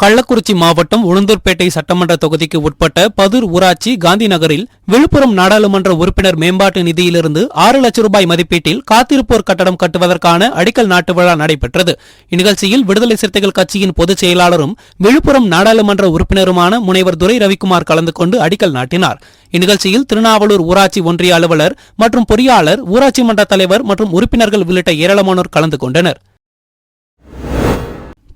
கள்ளக்குறிச்சி மாவட்டம் உளுந்தூர்பேட்டை சட்டமன்ற தொகுதிக்கு உட்பட்ட பதூர் ஊராட்சி காந்தி நகரில் விழுப்புரம் நாடாளுமன்ற உறுப்பினர் மேம்பாட்டு நிதியிலிருந்து ஆறு லட்சம் ரூபாய் மதிப்பீட்டில் காத்திருப்போர் கட்டடம் கட்டுவதற்கான அடிக்கல் நாட்டு விழா நடைபெற்றது. இந்நிகழ்ச்சியில் விடுதலை சிறுத்தைகள் கட்சியின் பொதுச் செயலாளரும் விழுப்புரம் நாடாளுமன்ற உறுப்பினருமான முனைவர் துரை ரவிக்குமார் கலந்து கொண்டு அடிக்கல் நாட்டினார். இந்நிகழ்ச்சியில் திருநாவலூர் ஊராட்சி ஒன்றிய அலுவலர் மற்றும் பொறியாளர் ஊராட்சி மன்ற தலைவர் மற்றும் உறுப்பினர்கள் உள்ளிட்ட ஏராளமானோர் கலந்து கொண்டனர்.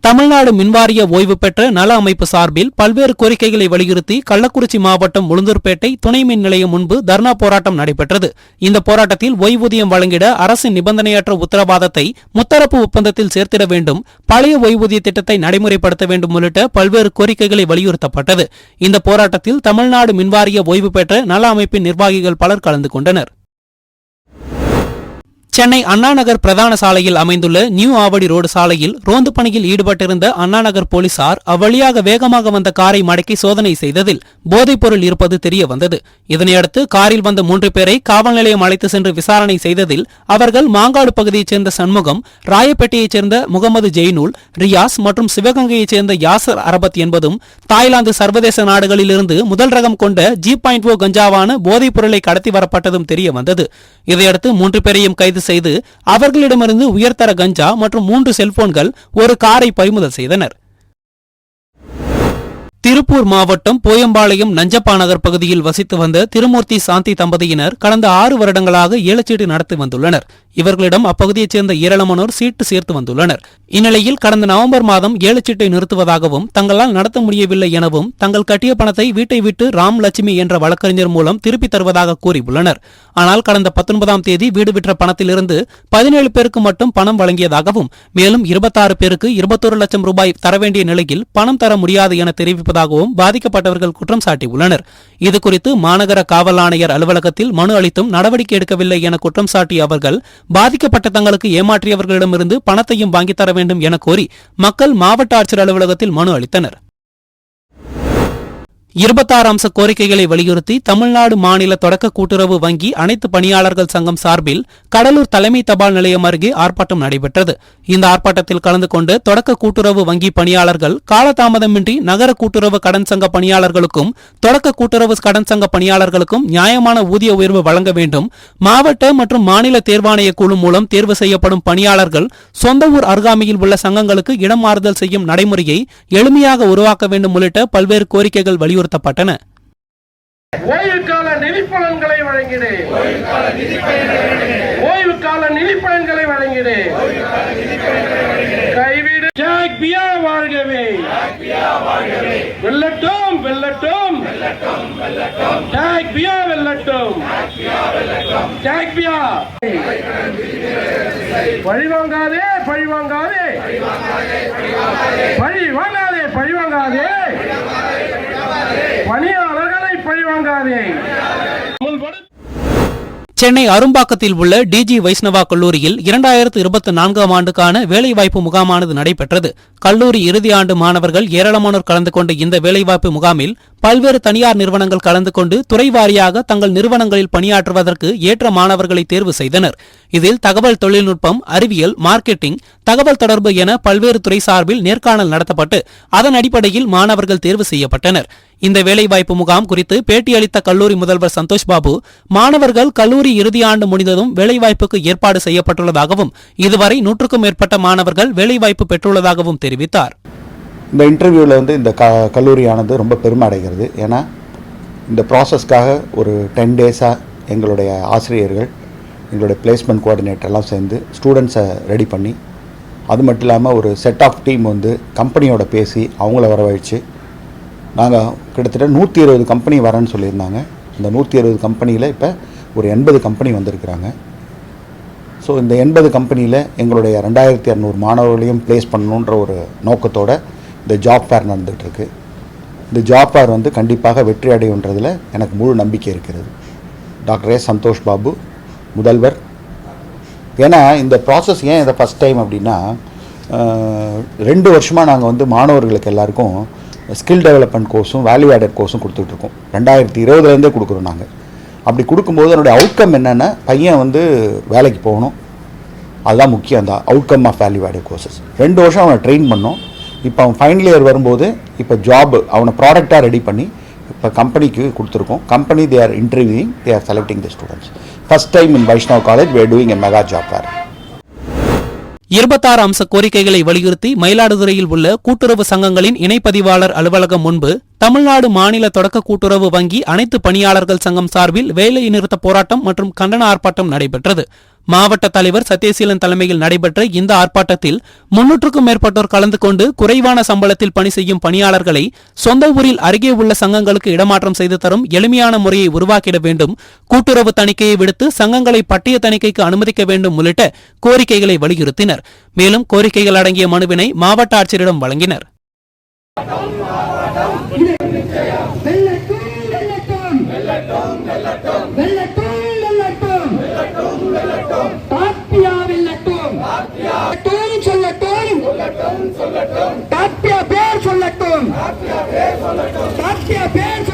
தமிழ்நாடு மின்வாரிய ஓய்வு பெற்ற நல அமைப்பு சார்பில் பல்வேறு கோரிக்கைகளை வலியுறுத்தி கள்ளக்குறிச்சி மாவட்டம் உளுந்தூர்பேட்டை துணை மின் நிலையம் முன்பு தர்ணா போராட்டம் நடைபெற்றது. இந்த போராட்டத்தில் ஓய்வூதியம் வழங்கிட அரசின் நிபந்தனையற்ற உத்தரவாதத்தை முத்தரப்பு ஒப்பந்தத்தில் சேர்த்திட வேண்டும் பழைய ஓய்வூதிய திட்டத்தை நடைமுறைப்படுத்த வேண்டும் உள்ளிட்ட பல்வேறு கோரிக்கைகளை வலியுறுத்தப்பட்டது. இந்த போராட்டத்தில் தமிழ்நாடு மின்வாரிய ஓய்வு பெற்ற நல அமைப்பின் நிர்வாகிகள் பலர் கலந்து கொண்டனர். சென்னை அண்ணாநகர் பிரதான சாலையில் அமைந்துள்ள நியூ ஆவடி ரோடு சாலையில் ரோந்து பணியில் ஈடுபட்டிருந்த அண்ணாநகர் போலீசார் அவ்வழியாக வேகமாக வந்த காரை மடக்கி சோதனை செய்ததில் போதைப்பொருள் இருப்பது தெரிய வந்தது இதனையடுத்து காரில் வந்த மூன்று பேரை காவல் நிலையம் அழைத்து சென்று விசாரணை செய்ததில் அவர்கள் மாங்காடு பகுதியைச் சேர்ந்த சண்முகம் ராயப்பேட்டையைச் சேர்ந்த முகமது ஜெய்னூல் ரியாஸ் மற்றும் சிவகங்கையைச் சேர்ந்த யாசர் அரபத் என்பதும் தாய்லாந்து சர்வதேச நாடுகளிலிருந்து முதல் ரகம் கொண்ட ஜி பாயிண்ட் ஓ கஞ்சாவான போதைப் பொருளை கடத்தி வரப்பட்டதும் தெரிய வந்தது இதையடுத்து மூன்று பேரையும் கைது செய்து அவர்களிடமிருந்து உயர்தர கஞ்சா மற்றும் மூன்று செல்போன்கள் ஒரு காரை பறிமுதல் செய்தனர். திருப்பூர் மாவட்டம் போயம்பாளையம் நஞ்சப்பா நகர் பகுதியில் வசித்து வந்த திருமூர்த்தி சாந்தி தம்பதியினர் கடந்த ஆறு வருடங்களாக ஏலச்சீட்டு நடத்தி வந்துள்ளனர். இவர்களிடம் அப்பகுதியைச் சேர்ந்த ஏராளமானோர் சீட்டு சேர்த்து வந்துள்ளனர். இந்நிலையில் கடந்த நவம்பர் மாதம் ஏழு சீட்டை நிறுத்துவதாகவும் தங்களால் நடத்த முடியவில்லை எனவும் தங்கள் கட்டிய பணத்தை வீட்டை விட்டு ராம் லட்சுமி என்ற வழக்கறிஞர் மூலம் திருப்பித் தருவதாக கூறியுள்ளனர். ஆனால் கடந்த பத்தொன்பதாம் தேதி வீடு விற்ற பணத்திலிருந்து பதினேழு பேருக்கு மட்டும் பணம் வழங்கியதாகவும் மேலும் இருபத்தாறு பேருக்கு இருபத்தொரு லட்சம் ரூபாய் தர வேண்டிய நிலையில் பணம் தர முடியாது என தெரிவிப்பதாகவும் பாதிக்கப்பட்டவர்கள் குற்றம் சாட்டியுள்ளனர். இதுகுறித்து மாநகர காவல் ஆணையர் அலுவலகத்தில் மனு அளித்தும் நடவடிக்கை எடுக்கவில்லை என குற்றம் சாட்டிய அவர்கள் பாதிக்கப்பட்ட தங்களுக்கு ஏமாற்றியவர்களிடமிருந்து பணத்தையும் வாங்கித் தர வேண்டும் என கோரி மக்கள் மாவட்ட ஆட்சியர் அலுவலகத்தில் மனு அளித்தனர். இருபத்தாறு அம்ச கோரிக்கைகளை வலியுறுத்தி தமிழ்நாடு மாநில தொடக்க கூட்டுறவு வங்கி அனைத்து பணியாளர்கள் சங்கம் சார்பில் கடலூர் தலைமை தபால் நிலையம் அருகே ஆர்ப்பாட்டம் நடைபெற்றது. இந்த ஆர்ப்பாட்டத்தில் கலந்து கொண்டு தொடக்க கூட்டுறவு வங்கி பணியாளர்கள் காலதாமதமின்றி நகர கூட்டுறவு கடன் சங்க பணியாளர்களுக்கும் தொடக்க கூட்டுறவு கடன் சங்க பணியாளர்களுக்கும் நியாயமான ஊதிய உயர்வு வழங்க வேண்டும். மாவட்ட மற்றும் மாநில தேர்வாணைய குழு மூலம் தேர்வு செய்யப்படும் பணியாளர்கள் சொந்த ஊர் அருகாமையில் உள்ள சங்கங்களுக்கு இடம் மாறுதல் செய்யும் நடைமுறையை எளிமையாக உருவாக்க வேண்டும் உள்ளிட்ட பல்வேறு கோரிக்கைகள் வலியுறுத்தப்பட்டன. ஓய்வு கால நிதி பலன்களை வழங்கிடு ஓய்வு கால நிதி பலன்களை வழங்கிடு கைவிடு. ஜாக் பியா வாழ்கவே. வெல்லட்டும் வெல்லட்டும். ஜாக் பியா வெல்லட்டும். ஜாக் பியா. பழி வாங்காதே பழி வாங்காதே பழி வாங்காதே பழி வாங்காதே பணியாளர்களை பழிவாங்காதே. சென்னை அரும்பாக்கத்தில் உள்ள டிஜி வைஷ்ணவா கல்லூரியில் இரண்டாயிரத்து இருபத்தி நான்காம் ஆண்டுக்கான வேலைவாய்ப்பு முகாமானது நடைபெற்றது. கல்லூரி இறுதி ஆண்டு மாணவர்கள் ஏராளமானோர் கலந்து கொண்ட இந்த வேலைவாய்ப்பு முகாமில் பல்வேறு தனியார் நிறுவனங்கள் கலந்து கொண்டு துறை வாரியாக தங்கள் நிறுவனங்களில் பணியாற்றுவதற்கு ஏற்ற மாணவர்களை தேர்வு செய்தனர். இதில் தகவல் தொழில்நுட்பம் அறிவியல் மார்க்கெட்டிங் தகவல் தொடர்பு என பல்வேறு துறை சார்பில் நேர்காணல் நடத்தப்பட்டு அதன் அடிப்படையில் மாணவர்கள் தேர்வு செய்யப்பட்டனர். இந்த வேலைவாய்ப்பு முகாம் குறித்து பேட்டியளித்த கல்லூரி முதல்வர் சந்தோஷ் பாபு மாணவர்கள் கல்லூரி இறுதியாண்டு முடிந்ததும் வேலைவாய்ப்புக்கு ஏற்பாடு செய்யப்பட்டுள்ளதாகவும் இதுவரை நூற்றுக்கும் மேற்பட்ட மாணவர்கள் வேலைவாய்ப்பு பெற்றுள்ளதாகவும் தெரிவித்தார். இந்த இன்டர்வியூவில் வந்து இந்த க கல்லூரியானது ரொம்ப பெருமை அடைகிறது. ஏன்னா இந்த ப்ராசஸ்க்காக ஒரு டென் டேஸாக எங்களுடைய ஆசிரியர்கள் எங்களுடைய பிளேஸ்மெண்ட் கோஆர்டினேட்டர்லாம் சேர்ந்து ஸ்டூடெண்ட்ஸை ரெடி பண்ணி அது மட்டும் இல்லாமல் ஒரு செட் ஆஃப் டீம் வந்து கம்பெனியோட பேசி அவங்கள வரவழைச்சு நாங்கள் கிட்டத்தட்ட நூற்றி இருபது கம்பெனி வரேன்னு சொல்லியிருந்தாங்க. இந்த நூற்றி இருபது கம்பெனியில் இப்போ ஒரு எண்பது கம்பெனி வந்திருக்கிறாங்க. ஸோ இந்த எண்பது கம்பெனியில் எங்களுடைய ரெண்டாயிரத்தி இரநூறு மாணவர்களையும் ப்ளேஸ் பண்ணணுன்ற ஒரு நோக்கத்தோட இந்த ஜாப் ஃபேர் நடந்துகிட்ருக்கு. இந்த ஜாப் ஃபேர் வந்து கண்டிப்பாக வெற்றி அடையுன்றதில் எனக்கு முழு நம்பிக்கை இருக்கிறது. டாக்டர் ஏ சந்தோஷ் பாபு முதல்வர். ஏன்னா இந்த ப்ராசஸ் ஏன் இதை ஃபஸ்ட் டைம் அப்படின்னா ரெண்டு வருஷமாக நாங்கள் வந்து மாணவர்களுக்கு எல்லாருக்கும் ஸ்கில் டெவலப்மெண்ட் கோர்ஸும் வேல்யூ ஆடட் கோர்ஸும் கொடுத்துட்ருக்கோம் ரெண்டாயிரத்தி இருபதுலேருந்தே கொடுக்குறோம் நாங்கள் அப்படி கொடுக்கும்போது அதனுடைய அவுட்கம் என்னென்னா பையன் வந்து வேலைக்கு போகணும். அதுதான் முக்கியம் அந்த outcome of value added courses ரெண்டு வருஷம் அவனை ட்ரெயின் பண்ணோம். இப்போ அவன் ஃபைனல் இயர் வரும்போது இப்போ ஜாப் அவனை ப்ராடக்டாக ரெடி பண்ணி இப்போ கம்பெனிக்கு கொடுத்துருக்கோம். Company they are interviewing they are selecting the students first time in Vaishnav college we doing doing mega job fair இருபத்தாறு அம்ச கோரிக்கைகளை வலியுறுத்தி மயிலாடுதுறையில் உள்ள கூட்டுறவு சங்கங்களின் இணைப்பதிவாளர் அலுவலகம் முன்பு தமிழ்நாடு மாநில தொடக்க கூட்டுறவு வங்கி அனைத்து பணியாளர்கள் சங்கம் சார்பில் வேலை நிறுத்த போராட்டம் மற்றும் கண்டன ஆர்ப்பாட்டம் நடைபெற்றது. மாவட்ட தலைவர் சத்யசீலன் தலைமையில் நடைபெற்ற இந்த ஆர்ப்பாட்டத்தில் முன்னூற்றுக்கும் மேற்பட்டோர் கலந்து கொண்டு குறைவான சம்பளத்தில் பணி செய்யும் பணியாளர்களை சொந்த ஊரில் அருகே உள்ள சங்கங்களுக்கு இடமாற்றம் செய்து தரும் எளிமையான முறையை உருவாக்கிட வேண்டும். கூட்டுறவு தணிக்கையை விடுத்து சங்கங்களை பட்டிய தணிக்கைக்கு அனுமதிக்க வேண்டும் உள்ளிட்ட கோரிக்கைகளை வலியுறுத்தினர். மேலும் கோரிக்கைகள் அடங்கிய மனுவினை மாவட்ட ஆட்சியரிடம் வழங்கினர். வெள்ளட்டும் வெள்ளட்டும் வெள்ளட்டும் வெள்ளட்டும் வெள்ளட்டும் தாப்பியா வெள்ளட்டும் சொல்லட்டும் தாப்பியா பேர் சொல்லட்டும் தாப்பியா பேர் சொல்லட்டும்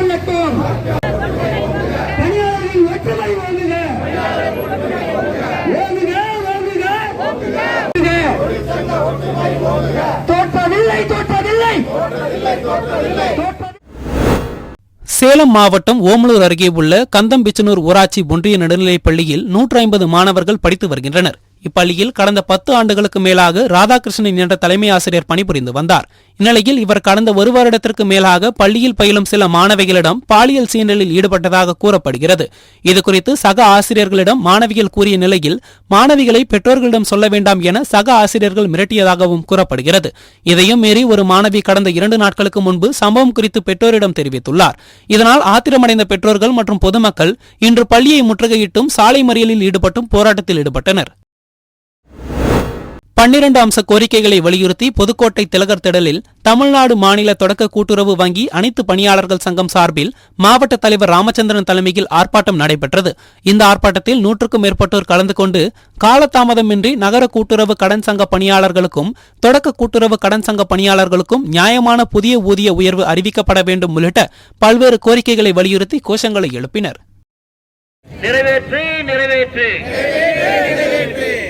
சேலம் மாவட்டம் ஓமலூர் அருகே உள்ள கந்தம்பிச்சனூர் ஊராட்சி ஒன்றிய நடுநிலைப் பள்ளியில் நூற்று ஐம்பது மாணவர்கள் படித்து வருகின்றனர். இப்பள்ளியில் கடந்த பத்து ஆண்டுகளுக்கு மேலாக ராதாகிருஷ்ணன் என்ற தலைமை ஆசிரியர் பணிபுரிந்து வந்தார். இந்நிலையில் இவர் கடந்த ஒரு வருடத்திற்கு மேலாக பள்ளியில் பயிலும் சில மாணவிகளிடம் பாலியல் சீண்டலில் ஈடுபட்டதாக கூறப்படுகிறது. இதுகுறித்து சக ஆசிரியர்களிடம் மாணவிகள் கூறிய நிலையில் மாணவிகளை பெற்றோர்களிடம் சொல்ல வேண்டாம் என சக ஆசிரியர்கள் மிரட்டியதாகவும் கூறப்படுகிறது. இதையும் மீறி ஒரு மாணவி கடந்த இரண்டு நாட்களுக்கு முன்பு சம்பவம் குறித்து பெற்றோரிடம் தெரிவித்துள்ளார். இதனால் ஆத்திரமடைந்த பெற்றோர்கள் மற்றும் பொதுமக்கள் இன்று பள்ளியை முற்றுகையிட்டும் சாலை மறியலில் ஈடுபட்டும் போராட்டத்தில் ஈடுபட்டனர். பன்னிரண்டு அம்ச கோரிக்கைகளை வலியுறுத்தி புதுக்கோட்டை திலகர் திடலில் தமிழ்நாடு மாநில தொடக்க கூட்டுறவு வங்கி அனைத்து பணியாளர்கள் சங்கம் சார்பில் மாவட்ட தலைவர் ராமச்சந்திரன் தலைமையில் ஆர்ப்பாட்டம் நடைபெற்றது. இந்த ஆர்ப்பாட்டத்தில் நூற்றுக்கும் மேற்பட்டோர் கலந்து கொண்டு காலதாமதமின்றி நகர கூட்டுறவு கடன் சங்க பணியாளர்களுக்கும் தொடக்க கூட்டுறவு கடன் சங்க பணியாளர்களுக்கும் நியாயமான புதிய ஊதிய உயர்வு அறிவிக்கப்பட வேண்டும் உள்ளிட்ட பல்வேறு கோரிக்கைகளை வலியுறுத்தி கோஷங்களை எழுப்பினர். நிறைவேற்று நிறைவேற்று.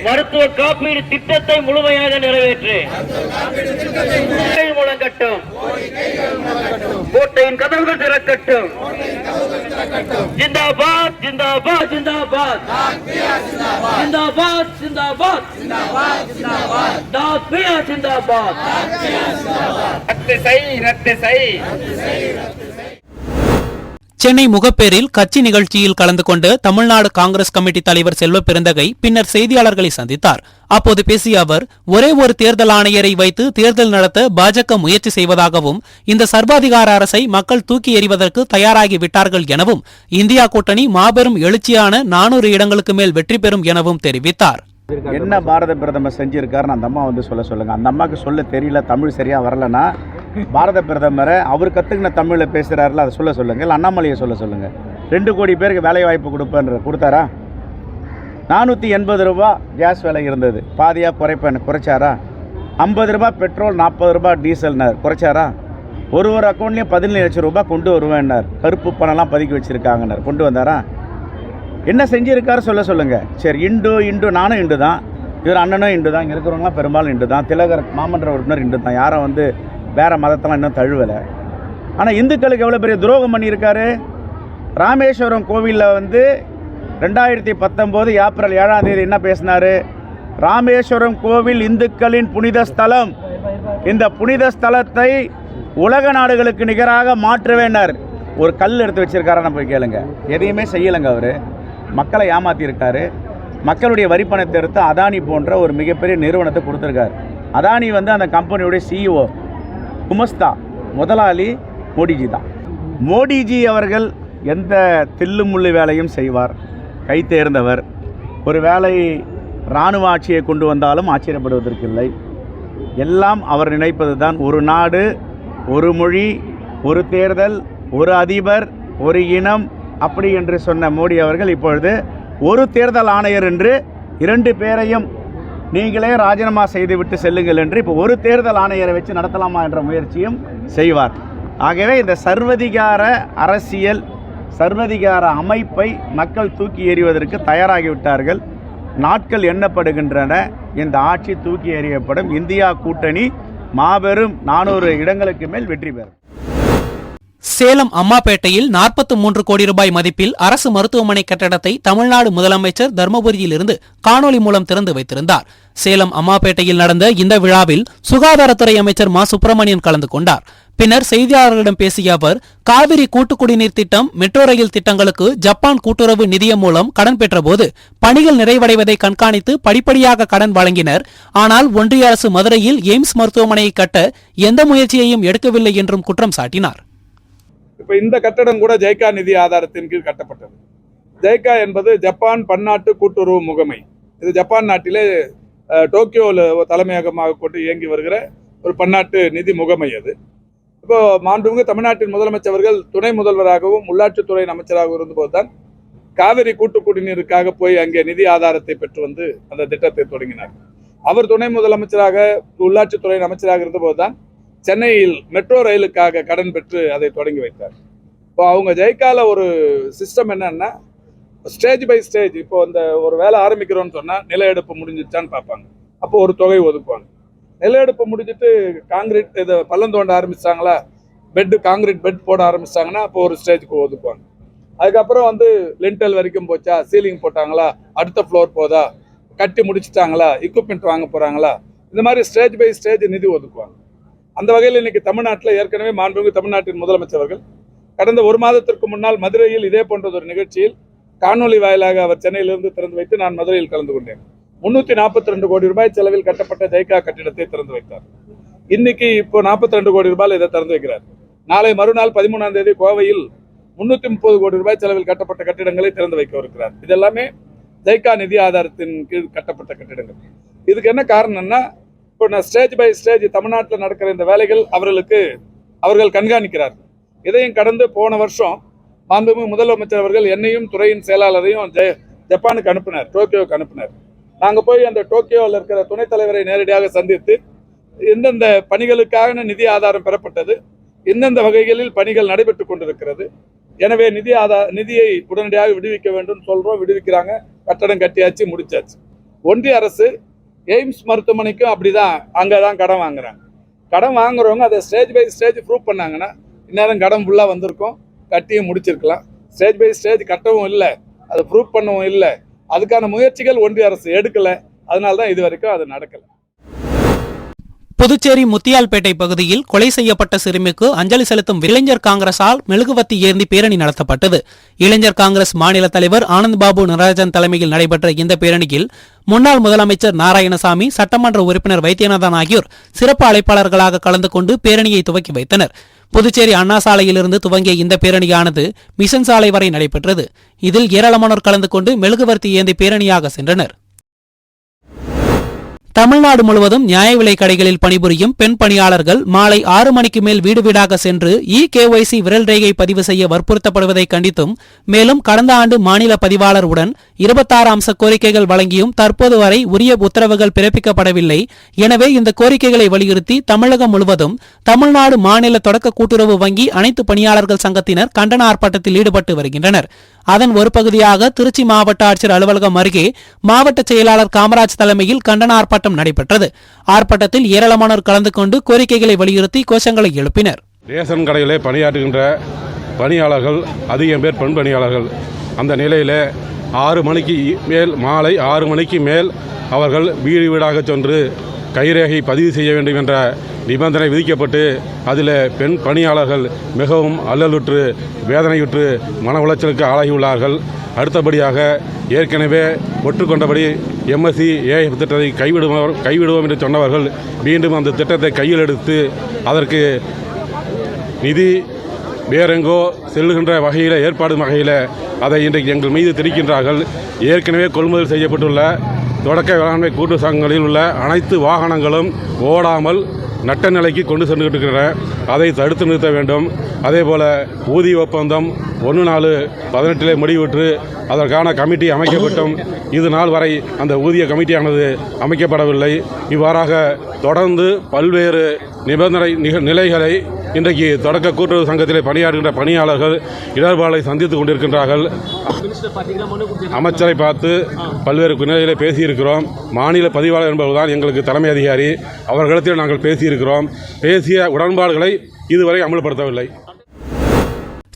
மருத்துவ காப்பீடு திட்டத்தை முழுமையாக நிறைவேற்று. முழங்கட்டும். கோட்டையின் கதவுகள் திறக்கட்டும். ஜிந்தாபாத் ஜிந்தாபாத் ஜிந்தாபாத். ஜிந்தாபாத் ஜிந்தாபாத். டாக்பியா ஜிந்தாபாத். ரத்து செய் ரத்து செய். சென்னை முகப்பேரில் கட்சி நிகழ்ச்சியில் கலந்து கொண்டு தமிழ்நாடு காங்கிரஸ் கமிட்டி தலைவர் செல்வ பெருந்தகை பின்னர் செய்தியாளர்களை சந்தித்தார். அப்போது பேசிய அவர் ஒரே ஒரு தேர்தல் ஆணையரை வைத்து தேர்தல் நடத்த பாஜக முயற்சி செய்வதாகவும் இந்த சர்வாதிகார அரசை மக்கள் தூக்கி எறிவதற்கு தயாராகி விட்டார்கள் எனவும் இந்தியா கூட்டணி மாபெரும் எழுச்சியான நானூறு இடங்களுக்கு மேல் வெற்றி பெறும் எனவும் தெரிவித்தார். என்ன பாரத பிரதமர் செஞ்சிருக்காருன்னு அந்த அம்மா வந்து சொல்ல சொல்லுங்க. அந்த அம்மாவுக்கு சொல்ல தெரியல தமிழ் சரியா வரலன்னா பாரத பிரதமரை அவர் கற்றுக்கின தமிழில் பேசுகிறாருல அதை சொல்ல சொல்லுங்கள் இல்லை அண்ணாமலையை சொல்ல சொல்லுங்கள் ரெண்டு கோடி பேருக்கு வேலை வாய்ப்பு கொடுப்பேன்ற கொடுத்தாரா? நானூற்றி எண்பது ரூபா கேஸ் விலை இருந்தது. பாதியாக குறைப்பேன் குறைச்சாரா? ஐம்பது ரூபா பெட்ரோல் நாற்பது ரூபா டீசல்னார். குறைச்சாரா? ஒரு ஒரு அக்கௌண்ட்லேயும் பதினேழு லட்சம் ரூபாய் கொண்டு வருவேன்னார். கருப்பு பணம்லாம் பதுக்கி வச்சுருக்காங்கன்னார். கொண்டு வந்தாரா? என்ன செஞ்சுருக்காரு சொல்ல சொல்லுங்கள் சரி இண்டு இண்டு நானும் இண்டு தான் இவர் அண்ணனும் இண்டு தான் இங்கே இருக்கிறவங்களாம் பெரும்பாலும் இண்டு தான் திலகர் மாமன்ற உறுப்பினர் இண்டு தான் யாரும் வந்து வேறு மதத்தெல்லாம் இன்னும் தழுவலை. ஆனால் இந்துக்களுக்கு எவ்வளோ பெரிய துரோகம் பண்ணியிருக்காரு? ராமேஸ்வரம் கோவிலில் வந்து ரெண்டாயிரத்தி பத்தொம்போது ஏப்ரல் ஏழாம் தேதி என்ன பேசினாரு? ராமேஸ்வரம் கோவில் இந்துக்களின் புனித ஸ்தலம். இந்த புனித ஸ்தலத்தை உலக நாடுகளுக்கு நிகராக மாற்றுவேனர் ஒரு கல் எடுத்து வச்சுருக்காரா போய் கேளுங்க. எதையுமே செய்யலைங்க அவர். மக்களை ஏமாற்றியிருக்காரு மக்களுடைய வரிப்பணத்தை எடுத்து அதானி போன்ற ஒரு மிகப்பெரிய நிறுவனத்தை கொடுத்துருக்காரு. அதானி வந்து அந்த கம்பெனியுடைய சிஇஓ குமஸ்தா. முதலாளி மோடிஜி தான். மோடிஜி அவர்கள் எந்த தில்லுமுள்ளு வேலையும் செய்வார். கை தேர்ந்தவர். ஒரு வேலை இராணுவ ஆட்சியை கொண்டு வந்தாலும் ஆச்சரியப்படுவதற்கில்லை எல்லாம் அவர் நினைப்பது தான் ஒரு நாடு ஒரு மொழி ஒரு தேர்தல் ஒரு அதிபர் ஒரு இனம் அப்படி என்று சொன்ன மோடி அவர்கள் இப்பொழுது ஒரு தேர்தல் ஆணையர் என்று இரண்டு பேரையும் நீங்களே ராஜினாமா செய்துவிட்டு செல்லுங்கள் என்று இப்போ ஒரு தேர்தல் ஆணையரை வச்சு நடத்தலாமா என்ற முயற்சியும் செய்வார். ஆகவே இந்த சர்வதிகார அரசியல் சர்வதிகார அமைப்பை மக்கள் தூக்கி எறிவதற்கு தயாராகிவிட்டார்கள். நாட்கள் எண்ணப்படுகின்றன. இந்த ஆட்சி தூக்கி எறியப்படும். இந்தியா கூட்டணி மாபெரும் நானூறு இடங்களுக்கு மேல் வெற்றி பெறும். சேலம் அம்மாப்பேட்டையில் நாற்பத்தி மூன்று கோடி ரூபாய் மதிப்பில் அரசு மருத்துவமனை கட்டடத்தை தமிழ்நாடு முதலமைச்சர் தர்மபுரியில் இருந்து காணொலி மூலம் திறந்து வைத்திருந்தார். சேலம் அம்மாப்பேட்டையில் நடந்த இந்த விழாவில் சுகாதாரத்துறை அமைச்சர் மா. சுப்பிரமணியன் கலந்து கொண்டார். பின்னர் செய்தியாளர்களிடம் பேசிய அவர் காவிரி கூட்டு குடிநீர் திட்டம் மெட்ரோ ரயில் திட்டங்களுக்கு ஜப்பான் கூட்டுறவு நிதியம் மூலம் கடன் பெற்றபோது பணிகள் நிறைவடைவதை கண்காணித்து படிப்படியாக கடன் வழங்கினர். ஆனால் ஒன்றிய அரசு மதுரையில் எய்ம்ஸ் மருத்துவமனையை கட்ட எந்த முயற்சியையும் எடுக்கவில்லை என்றும் குற்றம் சாட்டினார். இப்போ இந்த கட்டடம் கூட ஜெய்கா நிதி ஆதாரத்தின் கீழ் கட்டப்பட்டது. ஜெய்கா என்பது ஜப்பான் பன்னாட்டு கூட்டுறவு முகமை. இது ஜப்பான் நாட்டிலே டோக்கியோவில் தலைமையகமாக கொண்டு இயங்கி வருகிற ஒரு பன்னாட்டு நிதி முகமை அது. இப்போ மாண்புமிகு தமிழ்நாட்டின் முதலமைச்சர்கள் துணை முதல்வராகவும் உள்ளாட்சித்துறை அமைச்சராகவும் இருந்தபோது தான் காவிரி கூட்டு குடிநீருக்காக போய் அங்கே நிதி ஆதாரத்தை பெற்று வந்து அந்த திட்டத்தை தொடங்கினார். அவர் துணை முதலமைச்சராக உள்ளாட்சித்துறை அமைச்சராக இருந்தபோது தான் சென்னையில் மெட்ரோ ரயிலுக்காக கடன் பெற்று அதை தொடங்கி வைத்தார். இப்போ அவங்க ஜெய்கால ஒரு சிஸ்டம் என்னன்னா ஸ்டேஜ் பை ஸ்டேஜ் இப்போ அந்த ஒரு வேலை ஆரம்பிக்கிறோன்னு சொன்னால் நில எடுப்பு முடிஞ்சிச்சான்னு பார்ப்பாங்க. அப்போ ஒரு தொகை ஒதுக்குவாங்க. நில எடுப்பு முடிஞ்சிட்டு காங்கிரீட் இதை பள்ளம் தோண்ட ஆரம்பிச்சிட்டாங்களா பெட்டு காங்கிரீட் பெட் போட ஆரம்பிச்சிட்டாங்கன்னா அப்போ ஒரு ஸ்டேஜுக்கு ஒதுக்குவாங்க. அதுக்கப்புறம் வந்து லிண்டல் வரைக்கும் போச்சா? சீலிங் போட்டாங்களா? அடுத்த ஃப்ளோர் போதா? கட்டி முடிச்சிட்டாங்களா? எக்யூப்மெண்ட் வாங்க போகிறாங்களா இந்த மாதிரி ஸ்டேஜ் பை ஸ்டேஜ் நிதி ஒதுக்குவாங்க. அந்த வகையில் இன்னைக்கு தமிழ்நாட்டில் ஏற்கனவே மாண்புமிகு தமிழ்நாட்டின் முதலமைச்சர்கள் கடந்த ஒரு மாதத்திற்கு முன்னால் மதுரையில் இதே போன்ற ஒரு நிகழ்ச்சியில் காணொலி வாயிலாக அவர் சென்னையிலிருந்து திறந்து வைத்து நான் மதுரையில் கலந்து கொண்டேன். முன்னூத்தி நாற்பத்தி ரெண்டு கோடி ரூபாய் செலவில் கட்டப்பட்ட ஜெய்கா கட்டிடத்தை திறந்து வைத்தார். இன்னைக்கு இப்போ நாற்பத்தி ரெண்டு கோடி ரூபாய் இதை திறந்து வைக்கிறார். நாளை மறுநாள் பதிமூணாம் தேதி கோவையில் முன்னூத்தி முப்பது கோடி ரூபாய் செலவில் கட்டப்பட்ட கட்டிடங்களை திறந்து வைக்க இருக்கிறார். இதெல்லாமே ஜெய்கா நிதி ஆதாரத்தின் கீழ் கட்டப்பட்ட கட்டிடங்கள். இதுக்கு என்ன காரணம்னா இப்போ நான் ஸ்டேஜ் பை ஸ்டேஜ் தமிழ்நாட்டில் நடக்கிற இந்த வேலைகள் அவர்களுக்கு அவர்கள் கண்காணிக்கிறார். இதையும் கடந்து போன வருஷம் மாண்புமிகு முதலமைச்சர் அவர்கள் என்னையும் துறையின் செயலாளரையும் ஜெ ஜப்பானுக்கு அனுப்பினார் டோக்கியோவுக்கு அனுப்பினார். நாங்கள் போய் அந்த டோக்கியோவில் இருக்கிற துணைத் தலைவரை நேரடியாக சந்தித்து எந்தெந்த பணிகளுக்கான நிதி ஆதாரம் பெறப்பட்டது எந்தெந்த வகைகளில் பணிகள் நடைபெற்று கொண்டிருக்கிறது. எனவே நிதி ஆதா நிதியை உடனடியாக விடுவிக்க வேண்டும் சொல்கிறோம் விடுவிக்கிறாங்க கட்டடம் கட்டியாச்சு முடிச்சாச்சு. ஒன்றிய அரசு எய்ம்ஸ் மருத்துவமனைக்கும் அப்படி தான் அங்கே தான் கடன் வாங்குறாங்க. கடன் வாங்குறவங்க அதை ஸ்டேஜ் பை ஸ்டேஜ் ப்ரூவ் பண்ணாங்கன்னா இந்நேரம் கடன் ஃபுல்லாக வந்திருக்கும் கட்டியும் முடிச்சிருக்கலாம். ஸ்டேஜ் பை ஸ்டேஜ் கட்டவும் இல்லை அதை ப்ரூவ் பண்ணவும் இல்லை. அதுக்கான முயற்சிகள் ஒன்றிய அரசு எடுக்கலை அதனால தான் இது வரைக்கும் அது நடக்கலை. புதுச்சேரி முத்தியால்பேட்டை பகுதியில் கொலை செய்யப்பட்ட சிறுமிக்கு அஞ்சலி செலுத்தும் இளைஞர் காங்கிரசால் மெழுகுவத்தி ஏந்தி பேரணி நடத்தப்பட்டது. இளைஞர் காங்கிரஸ் மாநில தலைவர் ஆனந்த் பாபு நடராஜன் தலைமையில் நடைபெற்ற இந்த பேரணியில் முன்னாள் முதலமைச்சர் நாராயணசாமி சட்டமன்ற உறுப்பினர் வைத்தியநாதன் ஆகியோர் சிறப்பு அழைப்பாளர்களாக கலந்து கொண்டு பேரணியை துவக்கி வைத்தனர். புதுச்சேரி அண்ணா சாலையிலிருந்து துவங்கிய இந்த பேரணியானது மிஷன் சாலை வரை நடைபெற்றது. இதில் ஏராளமானோர் கலந்து கொண்டு மெழுகுவர்த்தி ஏந்தி பேரணியாக சென்றனர். தமிழ்நாடு முழுவதும் நியாய விலை கடைகளில் பணிபுரியும் பெண் பணியாளர்கள் மாலை ஆறு மணிக்கு மேல் வீடு வீடாக சென்று இ கேஒய்சி விரல் ரேகை பதிவு செய்ய வற்புறுத்தப்படுவதை கண்டித்தும் மேலும் கடந்த ஆண்டு மாநில பதிவாளர் உடன் இருபத்தாறு அம்ச கோரிக்கைகள் வழங்கியும் தற்போது வரை உரிய உத்தரவுகள் பிறப்பிக்கப்படவில்லை. எனவே இந்த கோரிக்கைகளை வலியுறுத்தி தமிழகம் முழுவதும் தமிழ்நாடு மாநில தொடக்க கூட்டுறவு வங்கி அனைத்து பணியாளர்கள் சங்கத்தினர் கண்டன ஆர்ப்பாட்டத்தில் ஈடுபட்டு வருகின்றனர். அதன் ஒரு பகுதியாக திருச்சி மாவட்ட ஆட்சியர் அலுவலகம் அருகே மாவட்ட செயலாளர் காமராஜ் தலைமையில் கண்டன ஆர்ப்பாட்டம் நடைபெற்றது. ஆர்ப்பாட்டத்தில் ஏராளமானோர் கலந்து கொண்டு கோரிக்கைகளை வலியுறுத்தி கோஷங்களை எழுப்பினர். ரேஷன் கடையிலே பணியாற்றுகின்ற பணியாளர்கள் அதிகம் பேர் பெண் பணியாளர்கள் அந்த நிலையில் ஆறு மணிக்கு மேல் மாலை ஆறு மணிக்கு மேல் அவர்கள் வீடு வீடாக சென்று கைரேகை பதிவு செய்ய வேண்டும் என்ற நிபந்தனை விதிக்கப்பட்டு அதில் பெண் பணியாளர்கள் மிகவும் அல்லலுற்று வேதனையுற்று மன உளைச்சலுக்கு ஆளாகியுள்ளார்கள். அடுத்தபடியாக ஏற்கனவே ஒற்றுக்கொண்டபடி எம்எஸ்சி ஏஎஃப் திட்டத்தை கைவிடுவோம் கைவிடுவோம் என்று சொன்னவர்கள் மீண்டும் அந்த திட்டத்தை கையில் எடுத்து அதற்கு நிதி வேறெங்கோ செல்லுகின்ற வகையில் ஏற்பாடு வகையில் அதை இன்றைக்கு எங்கள் மீது திணிக்கின்றார்கள். ஏற்கனவே கொள்முதல் செய்யப்பட்டுள்ள தொடக்க வேளாண்மை கூட்டு சங்கங்களில் உள்ள அனைத்து வாகனங்களும் ஓடாமல் நட்ட நிலைக்கு கொண்டு சென்றுகிட்டு இருக்கிற அதை தடுத்து நிறுத்த வேண்டும். அதே போல் ஊதிய ஒப்பந்தம் ஒன்று நாலு பதினெட்டிலே முடிவுற்று அதற்கான கமிட்டி அமைக்கப்பட்டும். இது நாள் வரை அந்த ஊதிய கமிட்டியானது அமைக்கப்படவில்லை. இவ்வாறாக தொடர்ந்து பல்வேறு நிபந்தனை நிலைகளை இன்றைக்கு தொடக்க கூட்டுறவு சங்கத்திலே பணியாற்றுகின்ற பணியாளர்கள் இடர்பாலை சந்தித்துக் கொண்டிருக்கின்றார்கள். அமைச்சரை பார்த்து பல்வேறு நிலையிலே பேசியிருக்கிறோம். மாநில பதிவாளர் என்பவர்தான் எங்களுக்கு தலைமை அதிகாரி. அவர்களிடத்தில் நாங்கள் பேசியிருக்கிறோம். பேசிய உடன்பாடுகளை இதுவரை அமல்படுத்தவில்லை.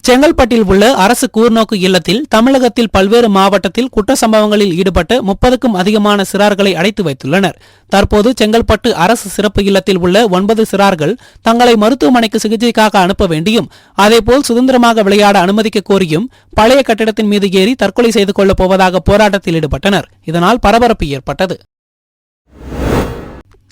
செங்கல்பட்டில் உள்ள அரசு கூர்நோக்கு இல்லத்தில் தமிழகத்தில் பல்வேறு மாவட்டத்தில் குற்ற சம்பவங்களில் ஈடுபட்டு முப்பதுக்கும் அதிகமான சிறார்களை அடைத்து வைத்துள்ளனர். தற்போது செங்கல்பட்டு அரசு சிறப்பு இல்லத்தில் உள்ள ஒன்பது சிறார்கள் தங்களை மருத்துவமனைக்கு சிகிச்சைக்காக அனுப்ப வேண்டியும் அதேபோல் சுதந்திரமாக விளையாட அனுமதிக்க கோரியும் பழைய கட்டிடத்தின் மீது ஏறி தற்கொலை செய்து கொள்ளப் போவதாக போராட்டத்தில் ஈடுபட்டனர். இதனால் பரபரப்பு ஏற்பட்டது.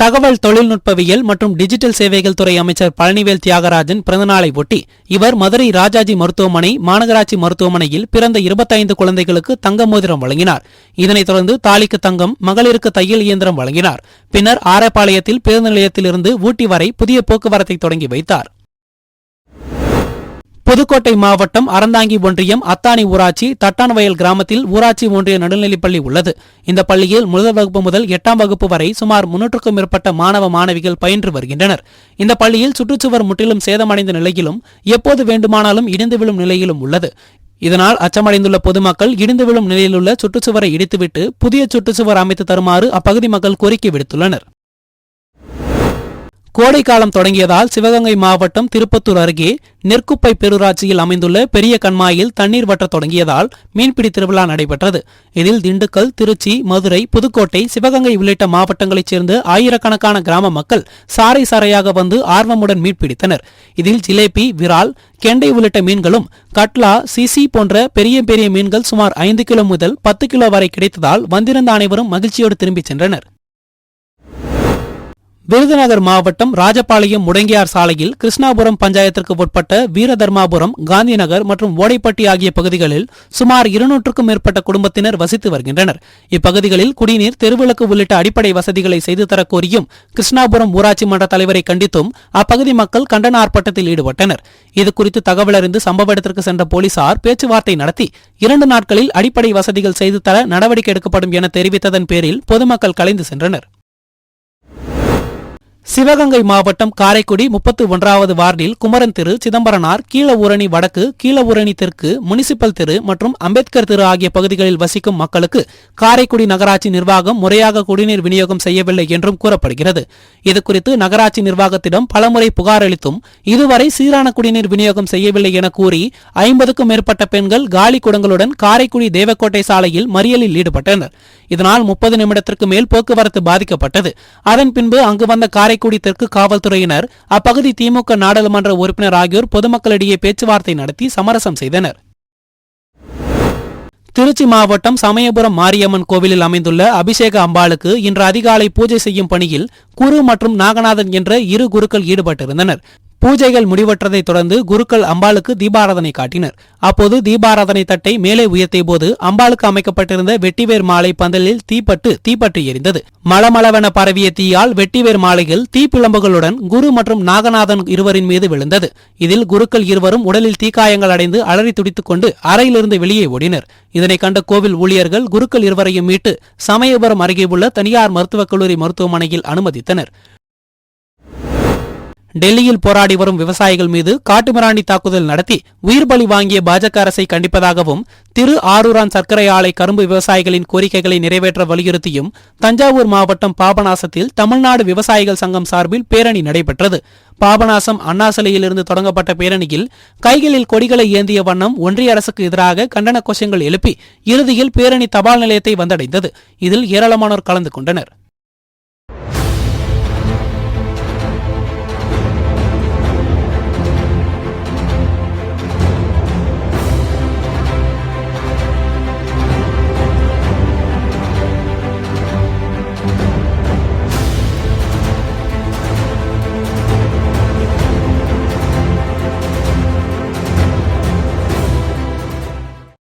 தகவல் தொழில்நுட்பவியல் மற்றும் டிஜிட்டல் சேவைகள் துறை அமைச்சர் பழனிவேல் தியாகராஜன் பிறந்தநாளை ஒட்டி இவர் மதுரை ராஜாஜி மருத்துவமனை மாநகராட்சி மருத்துவமனையில் பிறந்த இருபத்தைந்து குழந்தைகளுக்கு தங்க மோதிரம் வழங்கினார். இதனைத் தொடர்ந்து தாலிக்கு தங்கம் மகளிருக்கு தையல் இயந்திரம் வழங்கினார். பின்னர் ஆரப்பாளையத்தில் பேருந்து நிலையத்திலிருந்து ஊட்டி வரை புதிய போக்குவரத்தை தொடங்கி வைத்தார். புதுக்கோட்டை மாவட்டம் அறந்தாங்கி ஒன்றியம் அத்தானி ஊராட்சி தட்டான்வயல் கிராமத்தில் ஊராட்சி ஒன்றிய நடுநிலைப்பள்ளி உள்ளது. இந்த பள்ளியில் முதல் வகுப்பு முதல் எட்டாம் வகுப்பு வரை சுமார் முன்னூற்றுக்கும் மேற்பட்ட மாணவ மாணவிகள் பயின்று வருகின்றனர். இந்த பள்ளியில் சுற்றுச்சுவர் முற்றிலும் சேதமடைந்த நிலையிலும் எப்போது வேண்டுமானாலும் இடிந்து விழும் நிலையிலும் உள்ளது. இதனால் அச்சமடைந்துள்ள பொதுமக்கள் இடிந்து விழும் நிலையிலுள்ள சுற்றுச்சுவரை இடித்துவிட்டு புதிய சுற்றுச்சுவர் அமைத்து தருமாறு அப்பகுதி மக்கள் கோரிக்கை விடுத்துள்ளனர். கோடைக்காலம் தொடங்கியதால் சிவகங்கை மாவட்டம் திருப்பத்தூர் அருகே நெற்குப்பை பேரூராட்சியில் அமைந்துள்ள பெரிய கண்மாயில் தண்ணீர் வற்றத் தொடங்கியதால் மீன்பிடி திருவிழா நடைபெற்றது. இதில் திண்டுக்கல் திருச்சி மதுரை புதுக்கோட்டை சிவகங்கை உள்ளிட்ட மாவட்டங்களைச் சேர்ந்த ஆயிரக்கணக்கான கிராம மக்கள் சாறை சாறையாக வந்து ஆர்வமுடன் மீன்பிடித்தனர். இதில் ஜிலேபி விரால் கெண்டை உள்ளிட்ட மீன்களும் கட்லா சிசி போன்ற பெரிய பெரிய மீன்கள் சுமார் ஐந்து கிலோ முதல் பத்து கிலோ வரை கிடைத்ததால் வந்திருந்த அனைவரும் மகிழ்ச்சியோடு திரும்பிச் சென்றனர். விருதுநகர் மாவட்டம் ராஜபாளையம் முடங்கியார் சாலையில் கிருஷ்ணாபுரம் பஞ்சாயத்திற்கு உட்பட்ட வீரதர்மாபுரம் காந்திநகர் மற்றும் ஓடைப்பட்டி ஆகிய பகுதிகளில் சுமார் இருநூற்றுக்கும் மேற்பட்ட குடும்பத்தினர் வசித்து வருகின்றனர். இப்பகுதிகளில் குடிநீர் தெருவிளக்கு உள்ளிட்ட அடிப்படை வசதிகளை செய்து தரக்கோரியும் கிருஷ்ணாபுரம் ஊராட்சி மன்ற தலைவரை கண்டித்தும் அப்பகுதி மக்கள் கண்டன ஆர்ப்பாட்டத்தில் ஈடுபட்டனர். இதுகுறித்து தகவல் அறிந்து சம்பவ இடத்திற்கு சென்ற போலீசார் பேச்சுவார்த்தை நடத்தி இரண்டு நாட்களில் அடிப்படை வசதிகள் செய்து தர நடவடிக்கை எடுக்கப்படும் என தெரிவித்ததன் பேரில் பொதுமக்கள் கலைந்து சென்றனர். சிவகங்கை மாவட்டம் காரைக்குடி முப்பத்து ஒன்றாவது வார்டில் குமரன் தெரு சிதம்பரனார் கீழஊரணி வடக்கு கீழஊரணி தெற்கு முனிசிபல் தெரு மற்றும் அம்பேத்கர் தெரு ஆகிய பகுதிகளில் வசிக்கும் மக்களுக்கு காரைக்குடி நகராட்சி நிர்வாகம் முறையாக குடிநீர் விநியோகம் செய்யவில்லை என்றும் கூறப்படுகிறது. இதுகுறித்து நகராட்சி நிர்வாகத்திடம் பலமுறை புகார் அளித்தும் இதுவரை சீரான குடிநீர் விநியோகம் செய்யவில்லை என கூறி ஐம்பதுக்கும் மேற்பட்ட பெண்கள் காலி குடங்களுடன் காரைக்குடி தேவக்கோட்டை சாலையில் மறியலில் ஈடுபட்டனர். இதனால் முப்பது நிமிடத்திற்கு மேல் போக்குவரத்து பாதிக்கப்பட்டது. அதன் பின்பு அங்கு வந்த காரைக்குடி தெற்கு காவல்துறையினர் அப்பகுதி திமுக நாடாளுமன்ற உறுப்பினர் ஆகியோர் பொதுமக்களிடையே பேச்சுவார்த்தை நடத்தி சமரசம் செய்தனர். திருச்சி மாவட்டம் சமயபுரம் மாரியம்மன் கோவிலில் அமைந்துள்ள அபிஷேக அம்பாளுக்கு இன்று அதிகாலை பூஜை செய்யும் பணியில் குரு மற்றும் நாகநாதன் என்ற இரு குருக்கள் ஈடுபட்டிருந்தனர். பூஜைகள் முடிவற்றதைத் தொடர்ந்து குருக்கள் அம்பாளுக்கு தீபாராதனை காட்டினர். அப்போது தீபாராதனை தட்டை மேலே உயர்த்திய போது அம்பாளுக்கு அமைக்கப்பட்டிருந்த வெட்டிவேர் மாலை பந்தலில் தீப்பட்டு தீப்பற்றி எரிந்தது. மளமளவென பரவிய தீயால் வெட்டிவேர் மாலைகள் தீப்பிழம்புகளுடன் குரு மற்றும் நாகநாதன் இருவரின் மீது விழுந்தது. இதில் குருக்கள் இருவரும் உடலில் தீக்காயங்கள் அடைந்து அலறி துடித்துக் கொண்டு அறையிலிருந்து வெளியே ஓடினர். இதனை கண்ட கோவில் ஊழியர்கள் குருக்கள் இருவரையும் மீட்டு சமயபுரம் அருகே உள்ள தனியார் மருத்துவக் கல்லூரி மருத்துவமனையில் அனுமதித்தனர். டெல்லியில் போராடி வரும் விவசாயிகள் மீது காட்டுமிராண்டி தாக்குதல் நடத்தி உயிர் பலி வாங்கிய பாஜக அரசை கண்டிப்பதாகவும் திரு ஆரூரான் சர்க்கரை ஆலை கரும்பு விவசாயிகளின் கோரிக்கைகளை நிறைவேற்ற வலியுறுத்தியும் தஞ்சாவூர் மாவட்டம் பாபநாசத்தில் தமிழ்நாடு விவசாயிகள் சங்கம் சார்பில் பேரணி நடைபெற்றது. பாபநாசம் அண்ணாசிலையிலிருந்து தொடங்கப்பட்ட பேரணியில் கைகளில் கொடிகளை ஏந்திய வண்ணம் ஒன்றிய அரசுக்கு எதிராக கண்டன கோஷங்கள் எழுப்பி இறுதியில் பேரணி தபால் நிலையத்தை வந்தடைந்தது. இதில் ஏராளமானோர் கலந்து கொண்டனர்.